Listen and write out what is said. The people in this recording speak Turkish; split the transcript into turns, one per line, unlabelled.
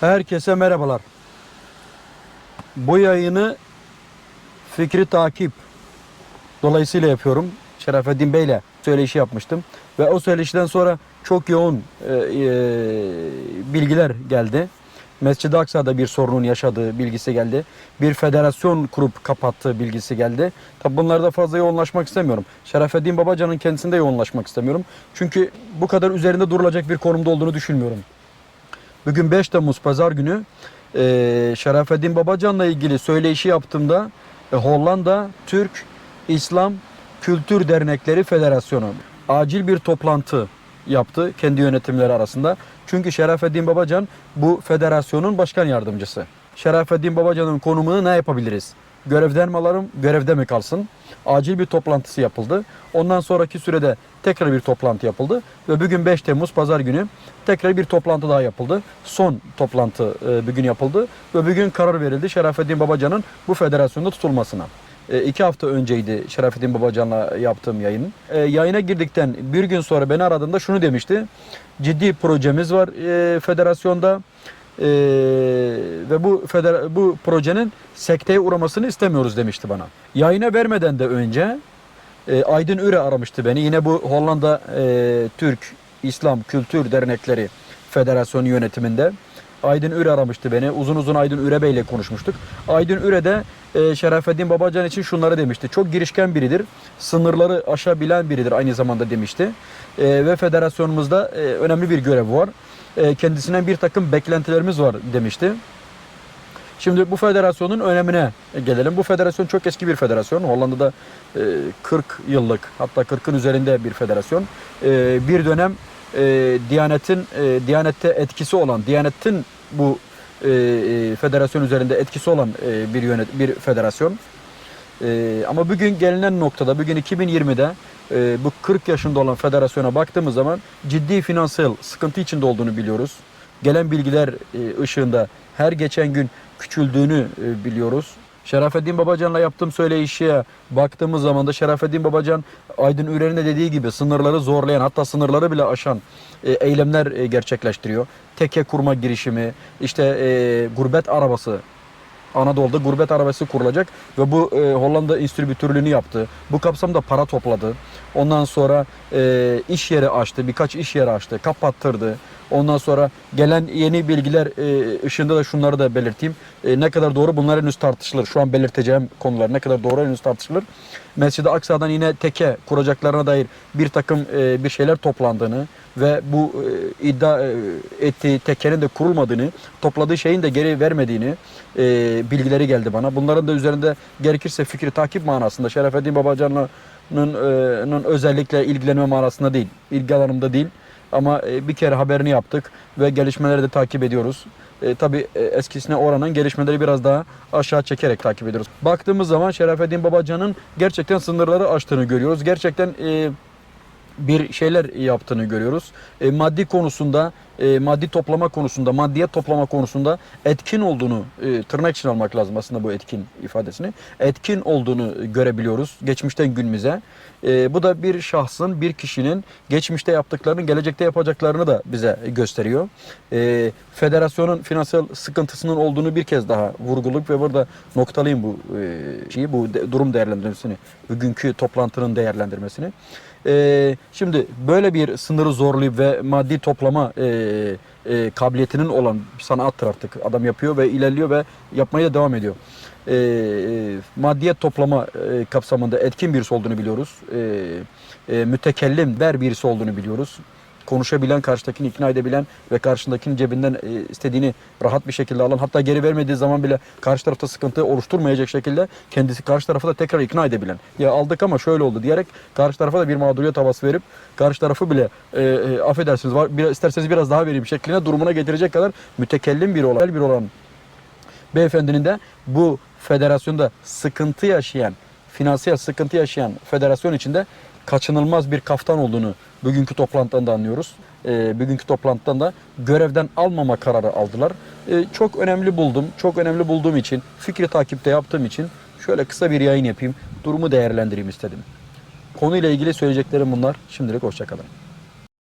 Herkese merhabalar. Bu yayını fikri takip dolayısıyla yapıyorum. Şerafettin Bey'le söyleşi yapmıştım. Ve o söyleşiden sonra çok yoğun e, e, bilgiler geldi. Mescid-i Aksa'da bir sorunun yaşadığı bilgisi geldi. Bir federasyon kurup kapattığı bilgisi geldi. Tabi bunlarda fazla yoğunlaşmak istemiyorum. Şerafettin Babacan'ın kendisinde yoğunlaşmak istemiyorum. Çünkü bu kadar üzerinde durulacak bir konumda olduğunu düşünmüyorum. Bugün 5 Temmuz Pazar günü e, Şerafettin Babacan'la ilgili söyleşi yaptığımda e, Hollanda Türk İslam Kültür Dernekleri Federasyonu acil bir toplantı yaptı kendi yönetimleri arasında. Çünkü Şerafettin Babacan bu federasyonun başkan yardımcısı. Şerafettin Babacan'ın konumunu ne yapabiliriz? Görevden mi alalım, görevde mi kalsın? Acil bir toplantısı yapıldı. Ondan sonraki sürede tekrar bir toplantı yapıldı. Ve bugün 5 Temmuz Pazar günü tekrar bir toplantı daha yapıldı. Son toplantı e, bugün yapıldı. Ve bugün karar verildi Şerafettin Babacan'ın bu federasyonda tutulmasına. E, iki hafta önceydi Şerafettin Babacan'la yaptığım yayın. E, yayına girdikten bir gün sonra beni aradığında şunu demişti. Ciddi projemiz var e, federasyonda. E, ve bu feder bu projenin sekteye uğramasını istemiyoruz demişti bana. Yayına vermeden de önce e, Aydın Üre aramıştı beni. Yine bu Hollanda e, Türk İslam Kültür Dernekleri Federasyonu yönetiminde. Aydın Üre aramıştı beni. Uzun uzun Aydın Üre Bey ile konuşmuştuk. Aydın Üre de e, Şerafettin Babacan için şunları demişti. Çok girişken biridir. Sınırları aşabilen biridir aynı zamanda demişti. E, ve federasyonumuzda e, önemli bir görev var. E, kendisinden bir takım beklentilerimiz var demişti. Şimdi bu federasyonun önemine gelelim. Bu federasyon çok eski bir federasyon. Hollanda'da e, 40 yıllık hatta 40'ın üzerinde bir federasyon. E, bir dönem e, Diyanet'in e, Diyanet'te etkisi olan, Diyanet'in bu e, e, federasyon üzerinde etkisi olan e, bir yönet bir federasyon. E, ama bugün gelinen noktada, bugün 2020'de e, bu 40 yaşında olan federasyona baktığımız zaman ciddi finansal sıkıntı içinde olduğunu biliyoruz. Gelen bilgiler e, ışığında her geçen gün küçüldüğünü e, biliyoruz. Şerafettin Babacan'la yaptığım söyleyişe baktığımız zaman da Şerafettin Babacan Aydın Ürer'in de dediği gibi sınırları zorlayan hatta sınırları bile aşan e, eylemler e, gerçekleştiriyor. Teke kurma girişimi, işte e, gurbet arabası Anadolu'da gurbet arabası kurulacak ve bu e, Hollanda instribütörlüğünü yaptı. Bu kapsamda para topladı. Ondan sonra e, iş yeri açtı, birkaç iş yeri açtı, kapattırdı. Ondan sonra gelen yeni bilgiler e, ışığında da şunları da belirteyim. E, ne kadar doğru bunlar henüz tartışılır. Şu an belirteceğim konular ne kadar doğru henüz tartışılır. Mescid-i Aksa'dan yine teke kuracaklarına dair bir takım e, bir şeyler toplandığını ve bu e, iddia ettiği tekenin de kurulmadığını, topladığı şeyin de geri vermediğini bilgileri geldi bana. Bunların da üzerinde gerekirse fikri takip manasında Şerefettin Babacan'ın e, özellikle ilgilenme manasında değil, ilgi alanımda değil. Ama e, bir kere haberini yaptık ve gelişmeleri de takip ediyoruz. E, tabii e, eskisine oranın gelişmeleri biraz daha aşağı çekerek takip ediyoruz. Baktığımız zaman Şerefettin Babacan'ın gerçekten sınırları aştığını görüyoruz. Gerçekten e, bir şeyler yaptığını görüyoruz. E, maddi konusunda, e, maddi toplama konusunda, maddiyet toplama konusunda etkin olduğunu e, tırnak için almak lazım aslında bu etkin ifadesini. Etkin olduğunu görebiliyoruz geçmişten günümüze. E, bu da bir şahsın, bir kişinin geçmişte yaptıklarının gelecekte yapacaklarını da bize gösteriyor. E, federasyonun finansal sıkıntısının olduğunu bir kez daha vurguluk ve burada noktalayayım bu e, şeyi, bu de, durum değerlendirmesini, bugünkü toplantının değerlendirmesini. Ee, şimdi böyle bir sınırı zorlayıp ve maddi toplama e, e, kabiliyetinin olan bir sanattır artık adam yapıyor ve ilerliyor ve yapmaya da devam ediyor. Ee, e, maddiyet toplama e, kapsamında etkin birisi olduğunu biliyoruz. E, e, mütekellim der birisi olduğunu biliyoruz konuşabilen, karşıdakini ikna edebilen ve karşındakinin cebinden e, istediğini rahat bir şekilde alan hatta geri vermediği zaman bile karşı tarafta sıkıntı oluşturmayacak şekilde kendisi karşı tarafı da tekrar ikna edebilen. Ya aldık ama şöyle oldu diyerek karşı tarafa da bir mağduriyet havası verip karşı tarafı bile e, e, affedersiniz var, bir, isterseniz biraz daha vereyim şekline durumuna getirecek kadar mütekellim bir olan, bir olan beyefendinin de bu federasyonda sıkıntı yaşayan, finansal sıkıntı yaşayan federasyon içinde kaçınılmaz bir kaftan olduğunu bugünkü toplantıdan da anlıyoruz. E, bugünkü toplantıdan da görevden almama kararı aldılar. E, çok önemli buldum. Çok önemli bulduğum için, fikri takipte yaptığım için şöyle kısa bir yayın yapayım. Durumu değerlendireyim istedim. Konuyla ilgili söyleyeceklerim bunlar. Şimdilik hoşçakalın.